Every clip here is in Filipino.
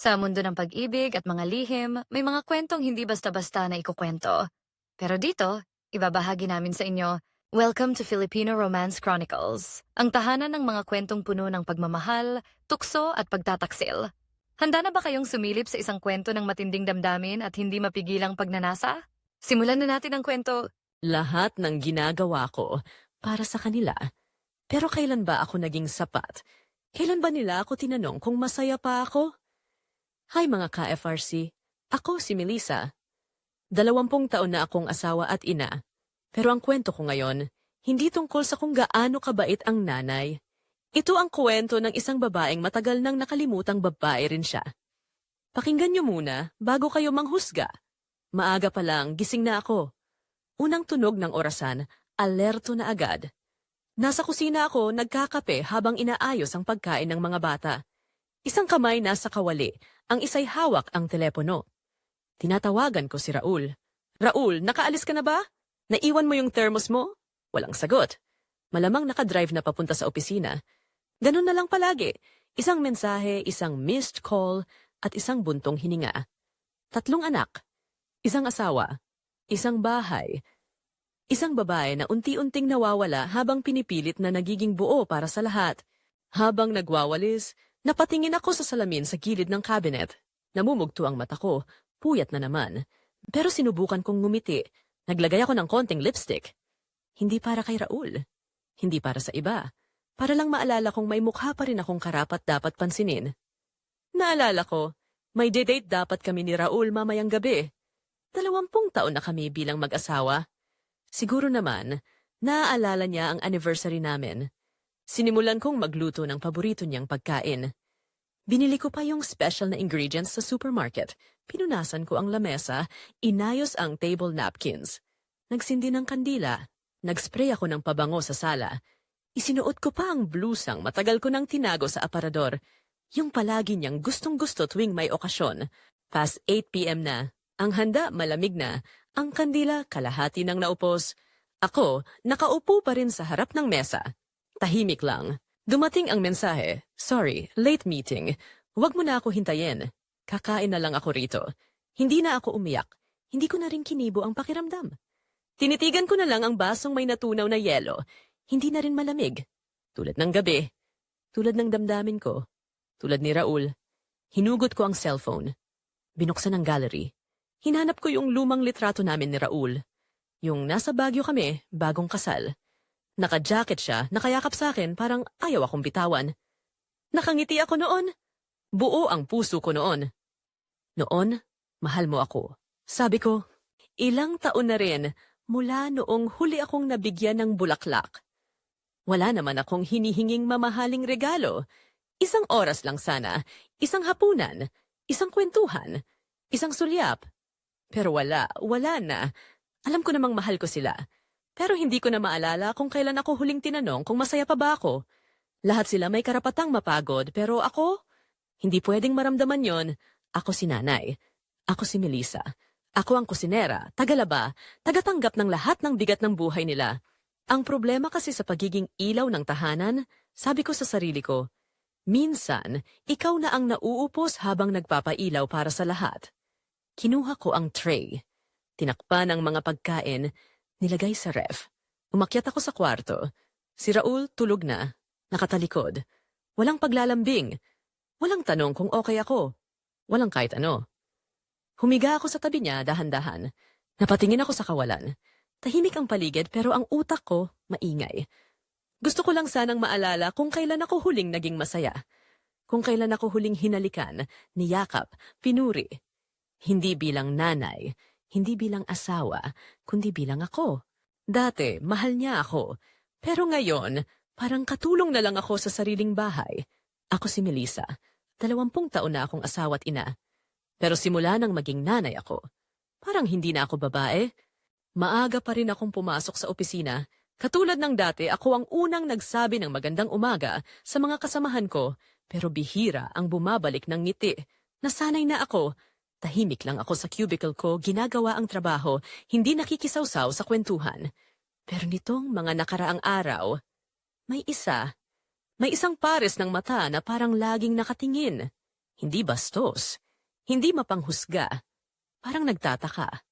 Sa mundo ng pag-ibig at mga lihim, may mga kwentong hindi basta-basta na ikukwento. Pero dito, ibabahagi namin sa inyo, Welcome to Filipino Romance Chronicles, ang tahanan ng mga kwentong puno ng pagmamahal, tukso at pagtataksil. Handa na ba kayong sumilip sa isang kwento ng matinding damdamin at hindi mapigilang pagnanasa? Simulan na natin ang kwento. Lahat ng ginagawa ko para sa kanila. Pero kailan ba ako naging sapat? Kailan ba nila ako tinanong kung masaya pa ako? Hi mga ka-FRC, ako si Melissa. Dalawampung taon na akong asawa at ina. Pero ang kwento ko ngayon, hindi tungkol sa kung gaano kabait ang nanay. Ito ang kwento ng isang babaeng matagal nang nakalimutang babae rin siya. Pakinggan niyo muna bago kayo manghusga. Maaga pa lang, gising na ako. Unang tunog ng orasan, alerto na agad. Nasa kusina ako, nagkakape habang inaayos ang pagkain ng mga bata. Isang kamay nasa kawali, ang isa'y hawak ang telepono. Tinatawagan ko si Raul. Raul, nakaalis ka na ba? Naiwan mo yung thermos mo? Walang sagot. Malamang nakadrive na papunta sa opisina. Ganun na lang palagi. Isang mensahe, isang missed call, at isang buntong hininga. Tatlong anak. Isang asawa. Isang bahay. Isang babae na unti-unting nawawala habang pinipilit na nagiging buo para sa lahat. Habang nagwawalis, napatingin ako sa salamin sa gilid ng cabinet. Namumugto ang mata ko, puyat na naman. Pero sinubukan kong ngumiti. Naglagay ako ng konting lipstick. Hindi para kay Raul. Hindi para sa iba. Para lang maalala kong may mukha pa rin akong karapat dapat pansinin. Naalala ko, may date dapat kami ni Raul mamayang gabi. Dalawampung taon na kami bilang mag-asawa. Siguro naman, naaalala niya ang anniversary namin. Sinimulan kong magluto ng paborito niyang pagkain. Binili ko pa yung special na ingredients sa supermarket. Pinunasan ko ang lamesa, inayos ang table napkins. Nagsindi ng kandila. Nagspray ako ng pabango sa sala. Isinuot ko pa ang blusang matagal ko nang tinago sa aparador. Yung palagi niyang gustong-gusto tuwing may okasyon. Past 8pm na. Ang handa malamig na. Ang kandila kalahati ng naupos. Ako, nakaupo pa rin sa harap ng mesa. Tahimik lang. Dumating ang mensahe. Sorry, late meeting. Huwag mo na ako hintayin. Kakain na lang ako rito. Hindi na ako umiyak. Hindi ko na rin kinibo ang pakiramdam. Tinitigan ko na lang ang basong may natunaw na yelo. Hindi na rin malamig. Tulad ng gabi. Tulad ng damdamin ko. Tulad ni Raul. Hinugot ko ang cellphone. Binuksan ang gallery. Hinanap ko yung lumang litrato namin ni Raul. Yung nasa Baguio kami, bagong kasal. Naka-jacket siya, nakayakap sa akin, parang ayaw akong bitawan. Nakangiti ako noon. Buo ang puso ko noon. Noon, mahal mo ako. Sabi ko, ilang taon na rin mula noong huli akong nabigyan ng bulaklak. Wala naman akong hinihinging mamahaling regalo. Isang oras lang sana, isang hapunan, isang kwentuhan, isang sulyap. Pero wala, wala na. Alam ko namang mahal ko sila. Pero hindi ko na maalala kung kailan ako huling tinanong kung masaya pa ba ako. Lahat sila may karapatang mapagod, pero ako, hindi pwedeng maramdaman yon. Ako si nanay. Ako si Melissa. Ako ang kusinera, tagalaba, tagatanggap ng lahat ng bigat ng buhay nila. Ang problema kasi sa pagiging ilaw ng tahanan, sabi ko sa sarili ko, minsan, ikaw na ang nauupos habang nagpapailaw para sa lahat. Kinuha ko ang tray. Tinakpan ang mga pagkain, nilagay sa ref. Umakyat ako sa kwarto. Si Raul tulog na, nakatalikod. Walang paglalambing. Walang tanong kung okay ako. Walang kahit ano. Humiga ako sa tabi niya dahan-dahan. Napatingin ako sa kawalan. Tahimik ang paligid pero ang utak ko maingay. Gusto ko lang sanang maalala kung kailan ako huling naging masaya. Kung kailan ako huling hinalikan, niyakap, pinuri. Hindi bilang nanay, hindi bilang asawa, kundi bilang ako. Dati, mahal niya ako. Pero ngayon, parang katulong na lang ako sa sariling bahay. Ako si Melissa. Dalawampung taon na akong asawa't ina. Pero simula nang maging nanay ako, parang hindi na ako babae. Maaga pa rin akong pumasok sa opisina. Katulad ng dati, ako ang unang nagsabi ng magandang umaga sa mga kasamahan ko, pero bihira ang bumabalik ng ngiti. Nasanay na ako. Tahimik lang ako sa cubicle ko, ginagawa ang trabaho, hindi nakikisawsaw sa kwentuhan. Pero nitong mga nakaraang araw, may isa, may isang pares ng mata na parang laging nakatingin. Hindi bastos. Hindi mapanghusga. Parang nagtataka.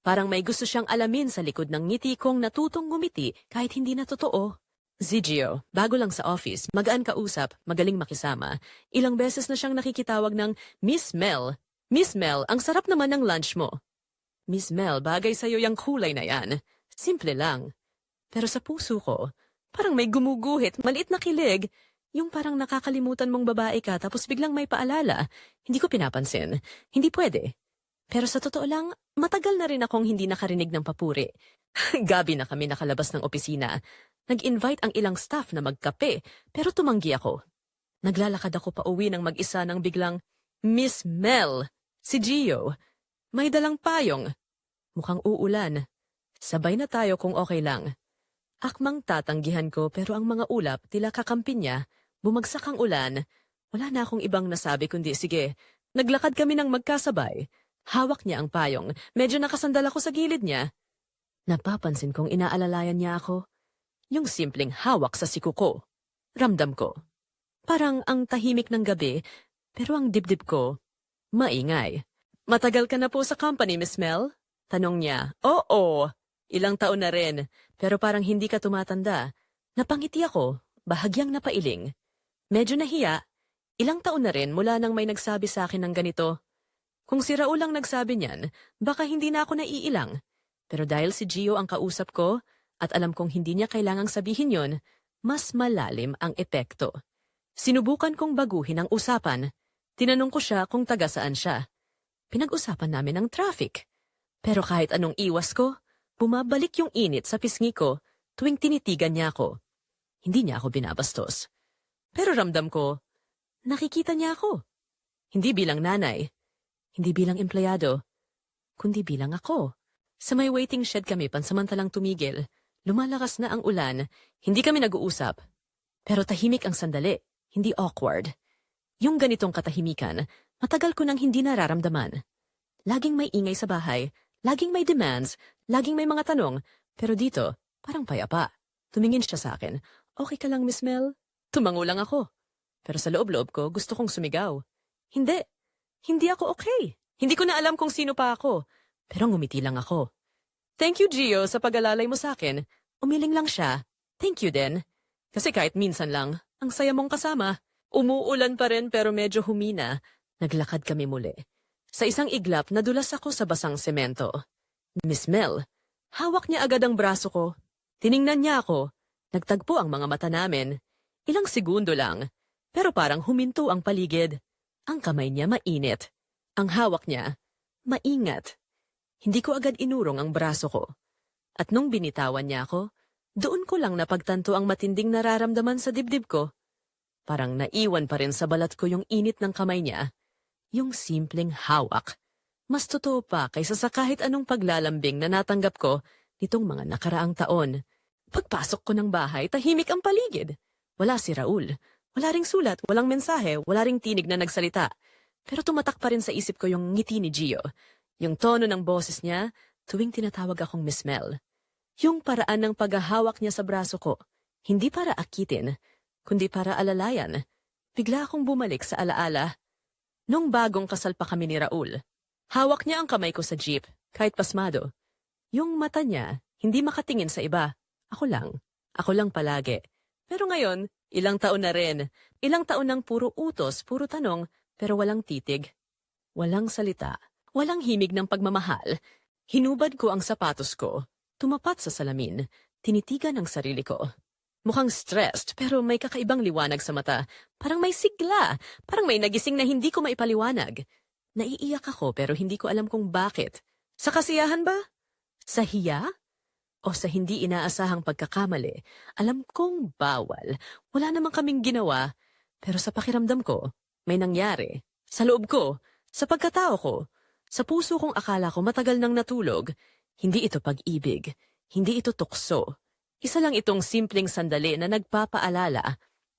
Parang may gusto siyang alamin sa likod ng ngiti kong natutong ngumiti kahit hindi na totoo. Zigio, bago lang sa office, magaan kausap, magaling makisama. Ilang beses na siyang nakikitawag ng Miss Mel. Miss Mel, ang sarap naman ng lunch mo. Miss Mel, bagay sa'yo yung kulay na yan. Simple lang. Pero sa puso ko, parang may gumuguhit, maliit na kilig. Yung parang nakakalimutan mong babae ka tapos biglang may paalala. Hindi ko pinapansin. Hindi pwede. Pero sa totoo lang, matagal na rin akong hindi nakarinig ng papuri. Gabi na kami nakalabas ng opisina. Nag-invite ang ilang staff na magkape, pero tumanggi ako. Naglalakad ako pa uwi ng mag-isa nang biglang, Miss Mel, si Gio. May dalang payong. Mukhang uulan. Sabay na tayo kung okay lang. Akmang tatanggihan ko pero ang mga ulap tila kakampi niya, bumagsak ang ulan. Wala na akong ibang nasabi kundi sige. Naglakad kami ng magkasabay. Hawak niya ang payong. Medyo nakasandal ako sa gilid niya. Napapansin kong inaalalayan niya ako. Yung simpleng hawak sa siku ko. Ramdam ko. Parang ang tahimik ng gabi, pero ang dibdib ko, maingay. Matagal ka na po sa company, Miss Mel? Tanong niya. Oo, ilang taon na rin, pero parang hindi ka tumatanda. Napangiti ako, bahagyang napailing. Medyo nahiya, ilang taon na rin mula nang may nagsabi sa akin ng ganito. Kung si Raul ang nagsabi niyan, baka hindi na ako naiilang. Pero dahil si Gio ang kausap ko, at alam kong hindi niya kailangang sabihin yon, mas malalim ang epekto. Sinubukan kong baguhin ang usapan. Tinanong ko siya kung taga saan siya. Pinag-usapan namin ang traffic. Pero kahit anong iwas ko, bumabalik yung init sa pisngi ko tuwing tinitigan niya ako. Hindi niya ako binabastos. Pero ramdam ko, nakikita niya ako. Hindi bilang nanay, hindi bilang empleyado, kundi bilang ako. Sa may waiting shed kami pansamantalang tumigil. Lumalakas na ang ulan, hindi kami nag-uusap. Pero tahimik ang sandali, hindi awkward. Yung ganitong katahimikan, matagal ko nang hindi nararamdaman. Laging may ingay sa bahay, laging may demands, laging may mga tanong, pero dito, parang payapa. Tumingin siya sa akin, okay ka lang, Miss Mel? Tumango lang ako. Pero sa loob-loob ko, gusto kong sumigaw. Hindi. Hindi ako okay. Hindi ko na alam kung sino pa ako. Pero ngumiti lang ako. Thank you, Gio, sa pag-alalay mo sa akin. Umiling lang siya. Thank you din. Kasi kahit minsan lang, ang saya mong kasama. Umuulan pa rin pero medyo humina. Naglakad kami muli. Sa isang iglap, nadulas ako sa basang semento. Miss Mel, hawak niya agad ang braso ko. Tiningnan niya ako. Nagtagpo ang mga mata namin. Ilang segundo lang. Pero parang huminto ang paligid. Ang kamay niya mainit. Ang hawak niya, maingat. Hindi ko agad inurong ang braso ko. At nung binitawan niya ako, doon ko lang napagtanto ang matinding nararamdaman sa dibdib ko. Parang naiwan pa rin sa balat ko yung init ng kamay niya. Yung simpleng hawak. Mas totoo pa kaysa sa kahit anong paglalambing na natanggap ko nitong mga nakaraang taon. Pagpasok ko ng bahay, tahimik ang paligid. Wala si Raul. Wala ring sulat, walang mensahe, wala ring tinig na nagsalita. Pero tumatak pa rin sa isip ko yung ngiti ni Gio. Yung tono ng boses niya tuwing tinatawag akong Miss Mel. Yung paraan ng paghahawak niya sa braso ko, hindi para akitin, kundi para alalayan. Bigla akong bumalik sa alaala. Nung bagong kasal pa kami ni Raul, hawak niya ang kamay ko sa jeep, kahit pasmado. Yung mata niya, hindi makatingin sa iba. Ako lang. Ako lang palagi. Pero ngayon, ilang taon na rin. Ilang taon ng puro utos, puro tanong, pero walang titig. Walang salita. Walang himig ng pagmamahal. Hinubad ko ang sapatos ko. Tumapat sa salamin. Tinitigan ang sarili ko. Mukhang stressed pero may kakaibang liwanag sa mata. Parang may sigla. Parang may nagising na hindi ko maipaliwanag. Naiiyak ako pero hindi ko alam kung bakit. Sa kasiyahan ba? Sa hiya? O sa hindi inaasahang pagkakamali? Alam kong bawal. Wala namang kaming ginawa. Pero sa pakiramdam ko, may nangyari. Sa loob ko, sa pagkatao ko, sa puso kong akala ko matagal nang natulog. Hindi ito pag-ibig. Hindi ito tukso. Isa lang itong simpleng sandali na nagpapaalala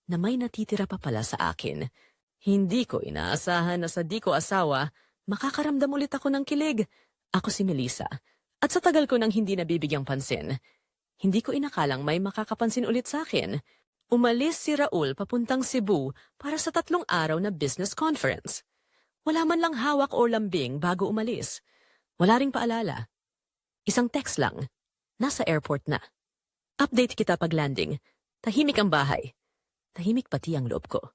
na may natitira pa pala sa akin. Hindi ko inaasahan na sa di ko asawa, makakaramdam ulit ako ng kilig. Ako si Melissa. At sa tagal ko nang hindi nabibigyang pansin, hindi ko inakalang may makakapansin ulit sa akin. Umalis si Raul papuntang Cebu para sa tatlong araw na business conference. Wala man lang hawak o lambing bago umalis. Wala ring paalala. Isang text lang. Nasa airport na. Update kita pag landing. Tahimik ang bahay. Tahimik pati ang loob ko.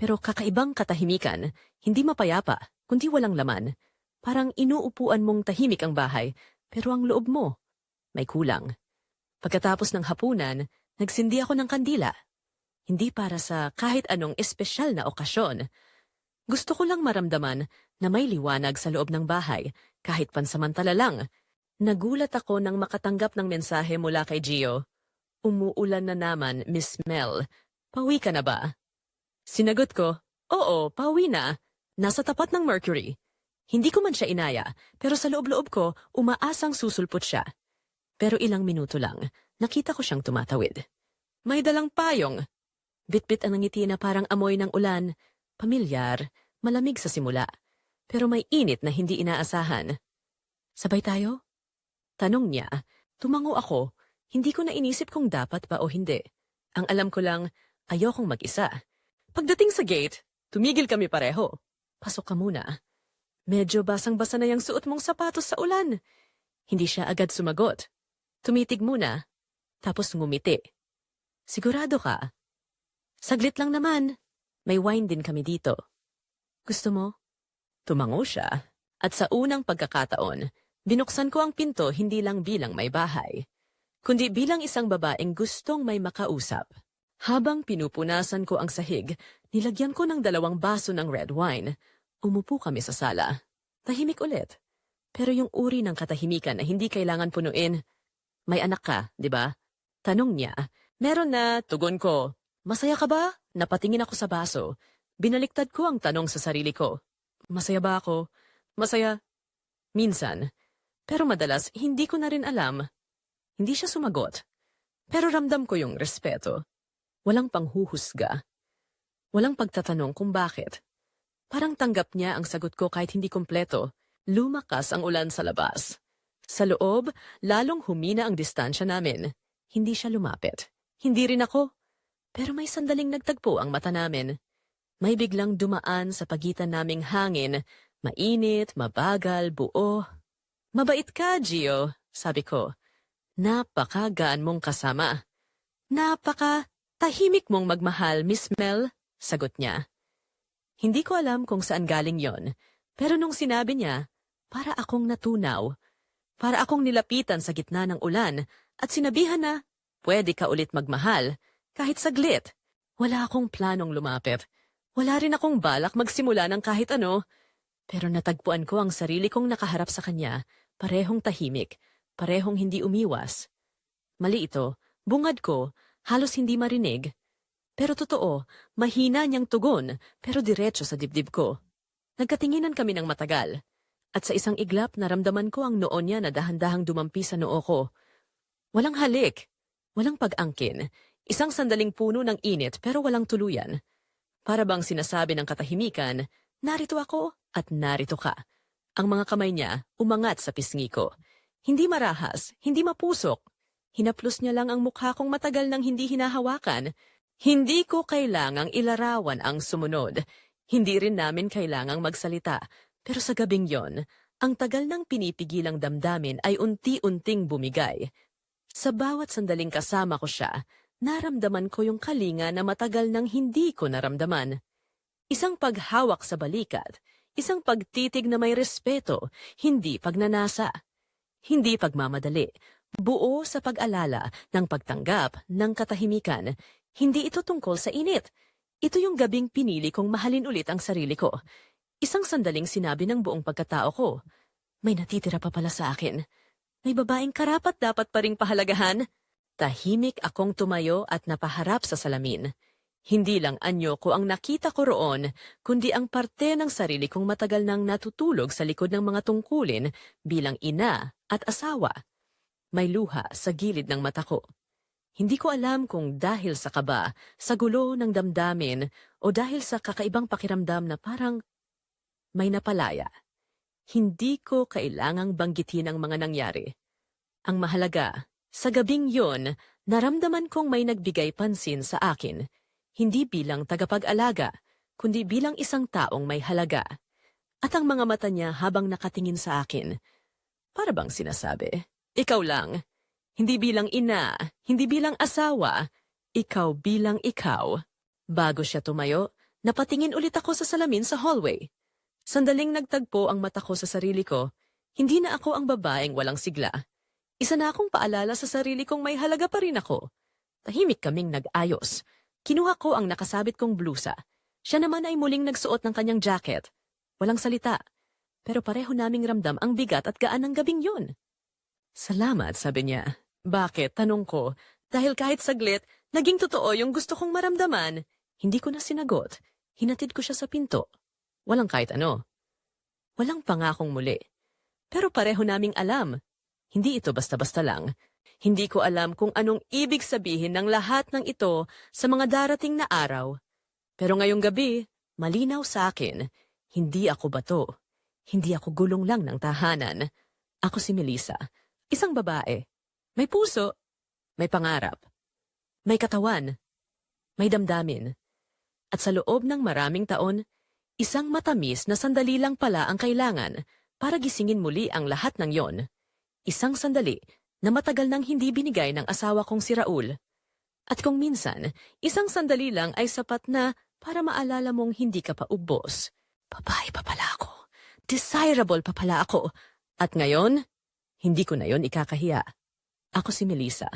Pero kakaibang katahimikan, hindi mapayapa, kundi walang laman. Parang inuupuan mong tahimik ang bahay, pero ang loob mo, may kulang. Pagkatapos ng hapunan, nagsindi ako ng kandila. Hindi para sa kahit anong espesyal na okasyon. Gusto ko lang maramdaman na may liwanag sa loob ng bahay, kahit pansamantala lang. Nagulat ako nang makatanggap ng mensahe mula kay Gio. Umuulan na naman, Miss Mel. Pauwi ka na ba? Sinagot ko, oo, pauwi na. Nasa tapat ng Mercury. Hindi ko man siya inaya, pero sa loob-loob ko, umaasang susulpot siya. Pero ilang minuto lang, nakita ko siyang tumatawid. May dalang payong. Bitbit ang ngiti na parang amoy ng ulan. Pamilyar, malamig sa simula. Pero may init na hindi inaasahan. Sabay tayo? Tanong niya. Tumango ako. Hindi ko na inisip kung dapat ba o hindi. Ang alam ko lang, ayokong mag-isa. Pagdating sa gate, tumigil kami pareho. Pasok ka muna. Medyo basang-basa na yung suot mong sapatos sa ulan. Hindi siya agad sumagot. Tumitig muna, tapos ngumiti. Sigurado ka? Saglit lang naman. May wine din kami dito. Gusto mo? Tumango siya. At sa unang pagkakataon, binuksan ko ang pinto hindi lang bilang may bahay, kundi bilang isang babaeng gustong may makausap. Habang pinupunasan ko ang sahig, nilagyan ko ng dalawang baso ng red wine. Umupo kami sa sala. Tahimik ulit. Pero yung uri ng katahimikan na hindi kailangan punuin, may anak ka, di ba? Tanong niya. Meron na, tugon ko. Masaya ka ba? Napatingin ako sa baso. Binaliktad ko ang tanong sa sarili ko. Masaya ba ako? Masaya. Minsan. Pero madalas, hindi ko na rin alam. Hindi siya sumagot. Pero ramdam ko yung respeto. Walang panghuhusga. Walang pagtatanong kung bakit. Parang tanggap niya ang sagot ko kahit hindi kumpleto. Lumakas ang ulan sa labas. Sa loob, lalong humina ang distansya namin. Hindi siya lumapit. Hindi rin ako. Pero may sandaling nagtagpo ang mata namin. May biglang dumaan sa pagitan naming hangin. Mainit, mabagal, buo. Mabait ka, Gio, sabi ko. Napakagaan mong kasama. Napaka tahimik mong magmahal, Miss Mel, sagot niya. Hindi ko alam kung saan galing yon, pero nung sinabi niya, para akong natunaw. Para akong nilapitan sa gitna ng ulan at sinabihan na, pwede ka ulit magmahal, kahit saglit. Wala akong planong lumapit. Wala rin akong balak magsimula ng kahit ano. Pero natagpuan ko ang sarili kong nakaharap sa kanya, parehong tahimik, parehong hindi umiwas. Mali ito, bungad ko, halos hindi marinig. Pero totoo, mahina niyang tugon, pero diretso sa dibdib ko. Nagkatinginan kami ng matagal. At sa isang iglap, naramdaman ko ang noo niya na dahan-dahang dumampi sa noo ko. Walang halik, walang pag-angkin, isang sandaling puno ng init pero walang tuluyan. Para bang sinasabi ng katahimikan, narito ako at narito ka. Ang mga kamay niya umangat sa pisngi ko. Hindi marahas, hindi mapusok. Hinaplos niya lang ang mukha kong matagal nang hindi hinahawakan. Hindi ko kailangang ilarawan ang sumunod. Hindi rin namin kailangang magsalita. Pero sa gabing yon, ang tagal ng pinipigilang damdamin ay unti-unting bumigay. Sa bawat sandaling kasama ko siya, naramdaman ko yung kalinga na matagal nang hindi ko naramdaman. Isang paghawak sa balikat, isang pagtitig na may respeto, hindi pagnanasa. Hindi pagmamadali, buo sa pag-alala ng pagtanggap ng katahimikan. Hindi ito tungkol sa init. Ito yung gabing pinili kong mahalin ulit ang sarili ko. Isang sandaling sinabi ng buong pagkatao ko, may natitira pa pala sa akin. May babaeng karapat dapat pa ring pahalagahan. Tahimik akong tumayo at napaharap sa salamin. Hindi lang anyo ko ang nakita ko roon, kundi ang parte ng sarili kong matagal nang natutulog sa likod ng mga tungkulin bilang ina at asawa. May luha sa gilid ng mata ko. Hindi ko alam kung dahil sa kaba, sa gulo ng damdamin, o dahil sa kakaibang pakiramdam na parang may napalaya. Hindi ko kailangang banggitin ang mga nangyari. Ang mahalaga, sa gabing yon, naramdaman kong may nagbigay pansin sa akin, hindi bilang tagapag-alaga, kundi bilang isang taong may halaga. at ang mga mata niya habang nakatingin sa akin. Para bang sinasabi, ikaw lang. Hindi bilang ina, hindi bilang asawa, ikaw bilang ikaw. Bago siya tumayo, napatingin ulit ako sa salamin sa hallway. Sandaling nagtagpo ang mata ko sa sarili ko, hindi na ako ang babaeng walang sigla. Isa na akong paalala sa sarili kong may halaga pa rin ako. Tahimik kaming nag-ayos. Kinuha ko ang nakasabit kong blusa. Siya naman ay muling nagsuot ng kanyang jacket. Walang salita. Pero pareho naming ramdam ang bigat at gaan ng gabing yun. Salamat, sabi niya. Bakit? Tanong ko. Dahil kahit saglit, naging totoo yung gusto kong maramdaman. Hindi ko na sinagot. Hinatid ko siya sa pinto. Walang kahit ano. Walang pangakong muli. Pero pareho naming alam. Hindi ito basta-basta lang. Hindi ko alam kung anong ibig sabihin ng lahat ng ito sa mga darating na araw. Pero ngayong gabi, malinaw sa akin, hindi ako bato. Hindi ako gulong lang ng tahanan. Ako si Melissa, isang babae. May puso, may pangarap, may katawan, may damdamin. At sa loob ng maraming taon, isang matamis na sandali lang pala ang kailangan para gisingin muli ang lahat ng yon. Isang sandali na matagal nang hindi binigay ng asawa kong si Raul. At kung minsan, isang sandali lang ay sapat na para maalala mong hindi ka pa ubos. Babae pa pala ako. Desirable pa pala ako. At ngayon, hindi ko na yon ikakahiya. Ako si Melissa.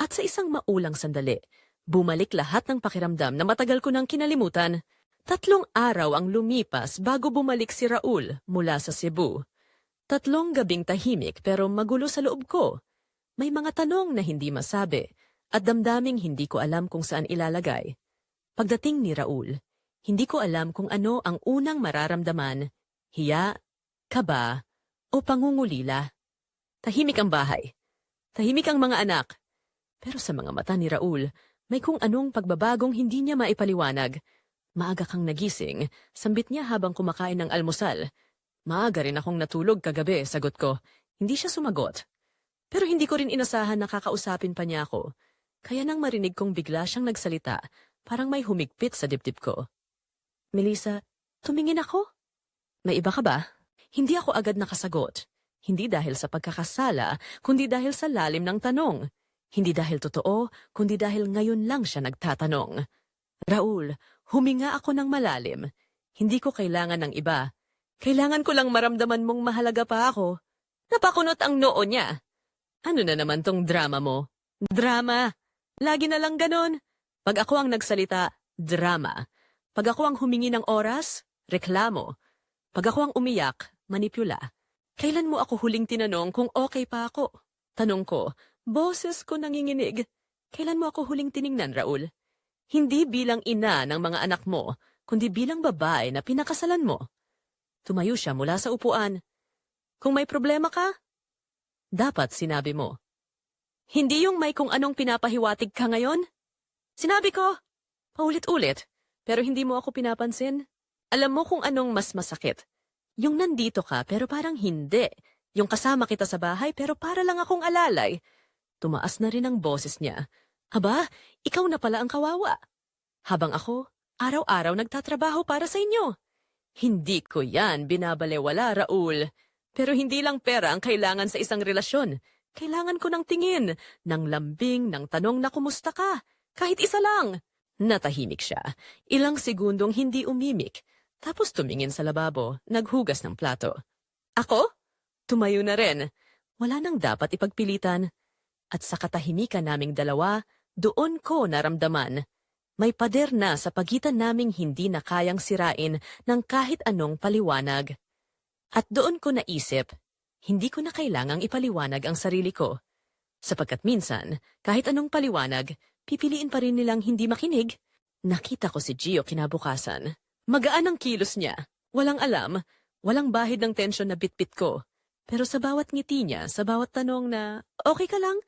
At sa isang maulang sandali, bumalik lahat ng pakiramdam na matagal ko nang kinalimutan. Tatlong araw ang lumipas bago bumalik si Raul mula sa Cebu. Tatlong gabing tahimik pero magulo sa loob ko. May mga tanong na hindi masabi at damdaming hindi ko alam kung saan ilalagay. Pagdating ni Raul, hindi ko alam kung ano ang unang mararamdaman, hiya, kaba, o pangungulila. Tahimik ang bahay. Tahimik ang mga anak. Pero sa mga mata ni Raul, may kung anong pagbabagong hindi niya maipaliwanag. Maaga kang nagising, sambit niya habang kumakain ng almusal. Maaga rin akong natulog kagabi, sagot ko. Hindi siya sumagot. Pero hindi ko rin inasahan na kakausapin pa niya ako. Kaya nang marinig kong bigla siyang nagsalita, parang may humigpit sa dibdib ko. Melissa, tumingin ako? May iba ka ba? Hindi ako agad nakasagot. Hindi dahil sa pagkakasala, kundi dahil sa lalim ng tanong. Hindi dahil totoo, kundi dahil ngayon lang siya nagtatanong. Raul, huminga ako ng malalim. Hindi ko kailangan ng iba. Kailangan ko lang maramdaman mong mahalaga pa ako. Napakunot ang noo niya. Ano na naman tong drama mo? Drama! Lagi na lang ganon. Pag ako ang nagsalita, drama. Pag ako ang humingi ng oras, reklamo. Pag ako ang umiyak, manipula. Kailan mo ako huling tinanong kung okay pa ako? Tanong ko, boses ko nanginginig. Kailan mo ako huling tiningnan, Raul? Hindi bilang ina ng mga anak mo, kundi bilang babae na pinakasalan mo. Tumayo siya mula sa upuan. Kung may problema ka, dapat sinabi mo. Hindi yung may kung anong pinapahiwatig ka ngayon? Sinabi ko, paulit-ulit, pero hindi mo ako pinapansin. Alam mo kung anong mas masakit. Yung nandito ka pero parang hindi. Yung kasama kita sa bahay pero para lang akong alalay. Tumaas na rin ang boses niya. Aba, ikaw na pala ang kawawa. Habang ako, araw-araw nagtatrabaho para sa inyo. Hindi ko yan binabalewala, Raul. Pero hindi lang pera ang kailangan sa isang relasyon. Kailangan ko ng tingin, ng lambing, ng tanong na kumusta ka. Kahit isa lang. Natahimik siya. Ilang segundong hindi umimik. Tapos tumingin sa lababo, naghugas ng plato. Ako? Tumayo na rin. Wala nang dapat ipagpilitan. At sa katahimikan naming dalawa, doon ko naramdaman. May pader na sa pagitan naming hindi na kayang sirain ng kahit anong paliwanag. At doon ko naisip, hindi ko na kailangang ipaliwanag ang sarili ko. Sapagkat minsan, kahit anong paliwanag, pipiliin pa rin nilang hindi makinig. Nakita ko si Gio kinabukasan. Magaan ang kilos niya. Walang alam, walang bahid ng tensyon na bitbit ko. Pero sa bawat ngiti niya, sa bawat tanong na, okay ka lang?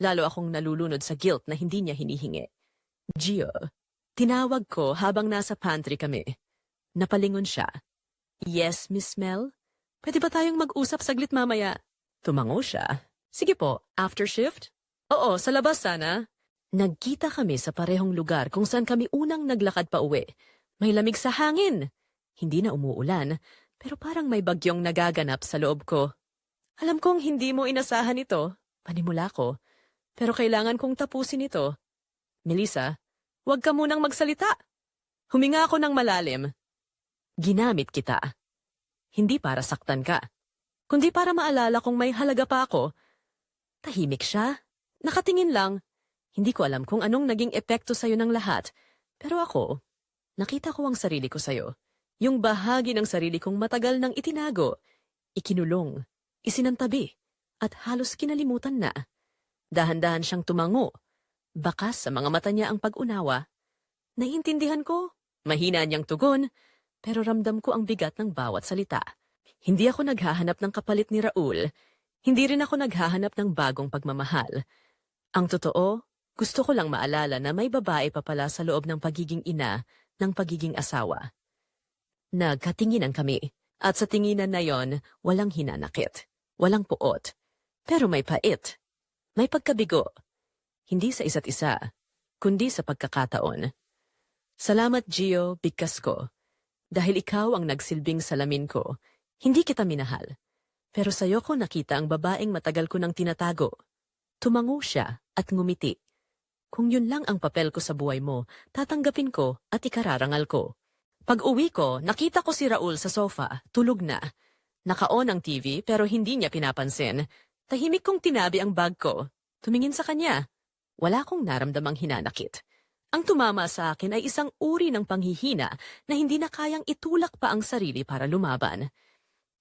Lalo akong nalulunod sa guilt na hindi niya hinihingi. Gio, tinawag ko habang nasa pantry kami. Napalingon siya. Yes, Miss Mel? Pwede ba tayong mag-usap saglit mamaya? Tumango siya. Sige po, after shift? Oo, sa labas sana. Nagkita kami sa parehong lugar kung saan kami unang naglakad pa uwi. May lamig sa hangin. Hindi na umuulan. Pero parang may bagyong nagaganap sa loob ko. Alam kong hindi mo inasahan ito, panimula ko. Pero kailangan kong tapusin ito. Melissa, huwag ka munang magsalita. Huminga ako ng malalim. Ginamit kita. Hindi para saktan ka, kundi para maalala kong may halaga pa ako. Tahimik siya. Nakatingin lang. Hindi ko alam kung anong naging epekto sa'yo ng lahat. Pero ako, nakita ko ang sarili ko sa'yo. Yung bahagi ng sarili kong matagal nang itinago, ikinulong, isinantabi, at halos kinalimutan na. Dahan-dahan siyang tumango. Bakas sa mga mata niya ang pag-unawa. Naiintindihan ko, mahina niyang tugon, pero ramdam ko ang bigat ng bawat salita. Hindi ako naghahanap ng kapalit ni Raul. Hindi rin ako naghahanap ng bagong pagmamahal. Ang totoo, gusto ko lang maalala na may babae pa pala sa loob ng pagiging ina, ng pagiging asawa. Nagkatinginan kami, at sa tinginan na yon, walang hinanakit, walang puot, pero may pait, may pagkabigo. Hindi sa isa't isa, kundi sa pagkakataon. Salamat, Gio, bigkas ko. Dahil ikaw ang nagsilbing salamin ko, hindi kita minahal. Pero sa'yo ko nakita ang babaeng matagal ko nang tinatago. Tumango siya at ngumiti. Kung yun lang ang papel ko sa buhay mo, tatanggapin ko at ikararangal ko. Pag uwi ko, nakita ko si Raul sa sofa, tulog na. Naka-on ang TV pero hindi niya pinapansin. Tahimik kong tinabi ang bag ko. Tumingin sa kanya. Wala akong naramdamang hinanakit. Ang tumama sa akin ay isang uri ng panghihina na hindi na kayang itulak pa ang sarili para lumaban.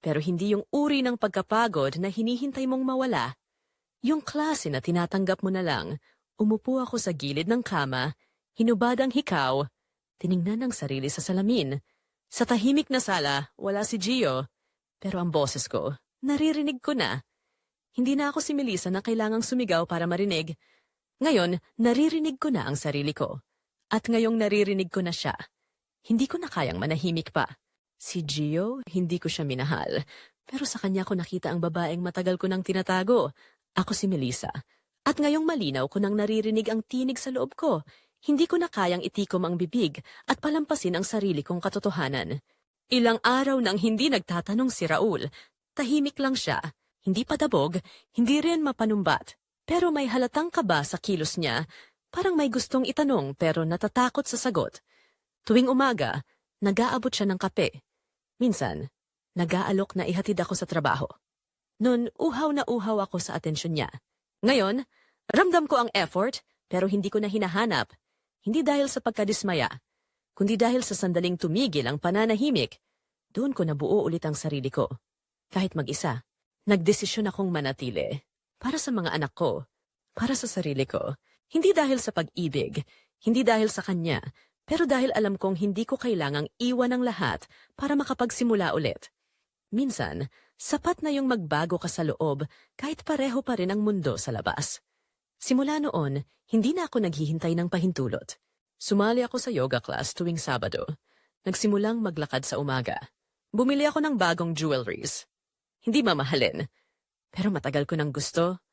Pero hindi yung uri ng pagkapagod na hinihintay mong mawala. Yung klase na tinatanggap mo na lang, umupo ako sa gilid ng kama, hinubad ang hikaw, tiningnan ang sarili sa salamin. Sa tahimik na sala, wala si Gio. Pero ang boses ko, naririnig ko na. Hindi na ako si Melissa na kailangang sumigaw para marinig. Ngayon, naririnig ko na ang sarili ko. At ngayong naririnig ko na siya, hindi ko na kayang manahimik pa. Si Gio, hindi ko siya minahal. Pero sa kanya ko nakita ang babaeng matagal ko nang tinatago. Ako si Melissa. At ngayong malinaw ko nang naririnig ang tinig sa loob ko. Hindi ko na kayang itikom ang bibig at palampasin ang sarili kong katotohanan. Ilang araw nang hindi nagtatanong si Raul. Tahimik lang siya. Hindi padabog, hindi rin mapanumbat. Pero may halatang kaba sa kilos niya. Parang may gustong itanong pero natatakot sa sagot. Tuwing umaga, nag-aabot siya ng kape. Minsan, nag-aalok na ihatid ako sa trabaho. Noon, uhaw na uhaw ako sa atensyon niya. Ngayon, ramdam ko ang effort, pero hindi ko na hinahanap. Hindi dahil sa pagkadismaya, kundi dahil sa sandaling tumigil ang pananahimik. Doon ko nabuo ulit ang sarili ko. Kahit mag-isa, nagdesisyon akong manatili. Para sa mga anak ko, para sa sarili ko. Hindi dahil sa pag-ibig, hindi dahil sa kanya, pero dahil alam kong hindi ko kailangang iwan ang lahat para makapagsimula ulit. Minsan, sapat na yung magbago ka sa loob kahit pareho pa rin ang mundo sa labas. Simula noon, hindi na ako naghihintay ng pahintulot. Sumali ako sa yoga class tuwing Sabado. Nagsimulang maglakad sa umaga. Bumili ako ng bagong jewelries. Hindi mamahalin. Pero matagal ko nang gusto.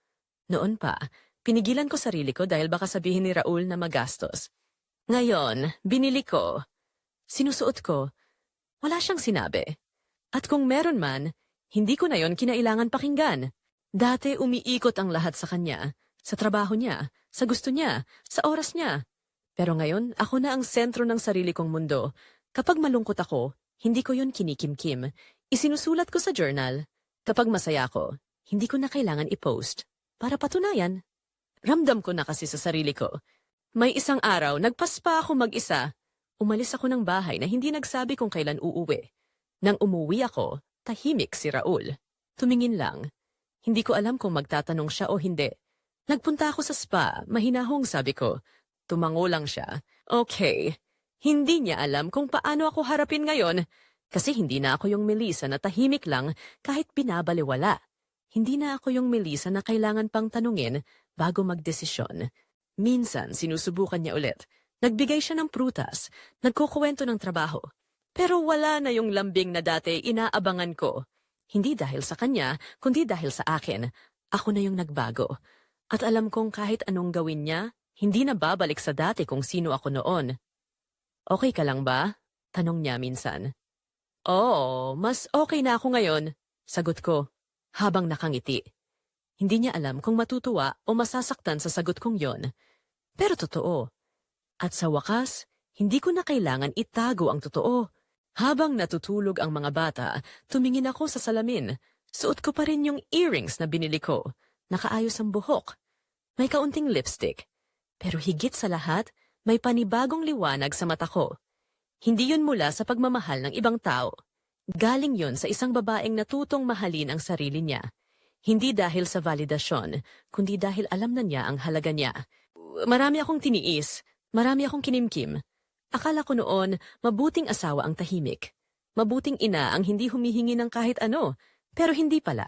Noon pa, pinigilan ko sarili ko dahil baka sabihin ni Raul na magastos. Ngayon, binili ko. Sinusuot ko. Wala siyang sinabi. At kung meron man, hindi ko na yon kinailangan pakinggan. Dati umiikot ang lahat sa kanya, sa trabaho niya, sa gusto niya, sa oras niya. Pero ngayon, ako na ang sentro ng sarili kong mundo. Kapag malungkot ako, hindi ko yon kinikimkim. Isinusulat ko sa journal. Kapag masaya ako, hindi ko na kailangan i-post. Para patunayan. Ramdam ko na kasi sa sarili ko. May isang araw, nagpaspa ako mag-isa. Umalis ako ng bahay na hindi nagsabi kung kailan uuwi. Nang umuwi ako, tahimik si Raul. Tumingin lang. Hindi ko alam kung magtatanong siya o hindi. Nagpunta ako sa spa, mahinahong sabi ko. Tumango lang siya. Okay. Hindi niya alam kung paano ako harapin ngayon. Kasi hindi na ako yung Melissa na tahimik lang kahit binabaliwala. Hindi na ako yung Melissa na kailangan pang tanungin bago magdesisyon. Minsan, sinusubukan niya ulit. Nagbigay siya ng prutas, nagkukuwento ng trabaho. Pero wala na yung lambing na dati inaabangan ko. Hindi dahil sa kanya, kundi dahil sa akin. Ako na yung nagbago. At alam kong kahit anong gawin niya, hindi na babalik sa dati kung sino ako noon. Okay ka lang ba? Tanong niya minsan. Oo, mas okay na ako ngayon. Sagot ko, habang nakangiti. Hindi niya alam kung matutuwa o masasaktan sa sagot kong yon. Pero totoo. At sa wakas, hindi ko na kailangan itago ang totoo. Habang natutulog ang mga bata, tumingin ako sa salamin. Suot ko pa rin yung earrings na binili ko. Nakaayos ang buhok. May kaunting lipstick. Pero higit sa lahat, may panibagong liwanag sa mata ko. Hindi yun mula sa pagmamahal ng ibang tao. Galing yun sa isang babaeng natutong mahalin ang sarili niya. Hindi dahil sa validasyon, kundi dahil alam na niya ang halaga niya. Marami akong tiniis, marami akong kinimkim. Akala ko noon, mabuting asawa ang tahimik. Mabuting ina ang hindi humihingi ng kahit ano, pero hindi pala.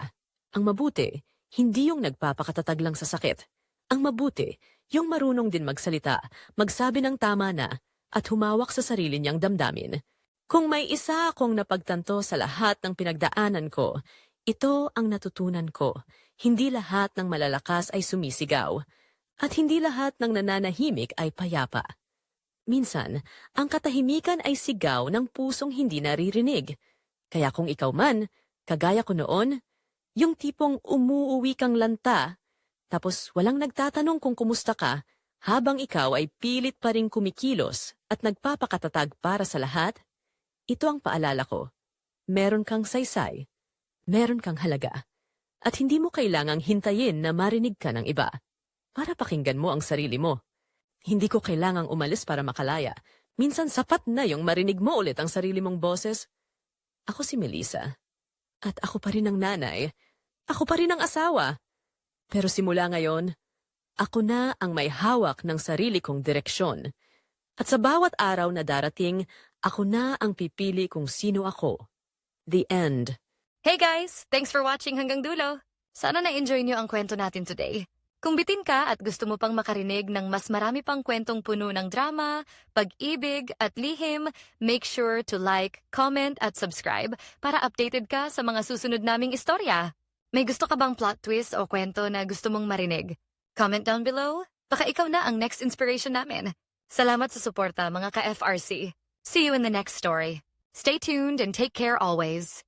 Ang mabuti, hindi yung nagpapakatatag lang sa sakit. Ang mabuti, yung marunong din magsalita, magsabi ng tama na, at humawak sa sarili niyang damdamin. Kung may isa akong napagtanto sa lahat ng pinagdaanan ko, ito ang natutunan ko. Hindi lahat ng malalakas ay sumisigaw. At hindi lahat ng nananahimik ay payapa. Minsan, ang katahimikan ay sigaw ng pusong hindi naririnig. Kaya kung ikaw man, kagaya ko noon, yung tipong umuuwi kang lanta, tapos walang nagtatanong kung kumusta ka, habang ikaw ay pilit pa rin kumikilos at nagpapakatatag para sa lahat, ito ang paalala ko. Meron kang saysay, meron kang halaga, at hindi mo kailangang hintayin na marinig ka ng iba para pakinggan mo ang sarili mo. Hindi ko kailangang umalis para makalaya. Minsan sapat na yung marinig mo ulit ang sarili mong boses. Ako si Melissa. At ako pa rin ang nanay. Ako pa rin ang asawa. Pero simula ngayon, ako na ang may hawak ng sarili kong direksyon. At sa bawat araw na darating, ako na ang pipili kung sino ako. The end. Hey guys! Thanks for watching hanggang dulo. Sana na-enjoy niyo ang kwento natin today. Kung bitin ka at gusto mo pang makarinig ng mas marami pang kwentong puno ng drama, pag-ibig at lihim, make sure to like, comment at subscribe para updated ka sa mga susunod naming istorya. May gusto ka bang plot twist o kwento na gusto mong marinig? Comment down below. Baka ikaw na ang next inspiration namin. Salamat sa suporta mga ka-FRC. See you in the next story. Stay tuned and take care always.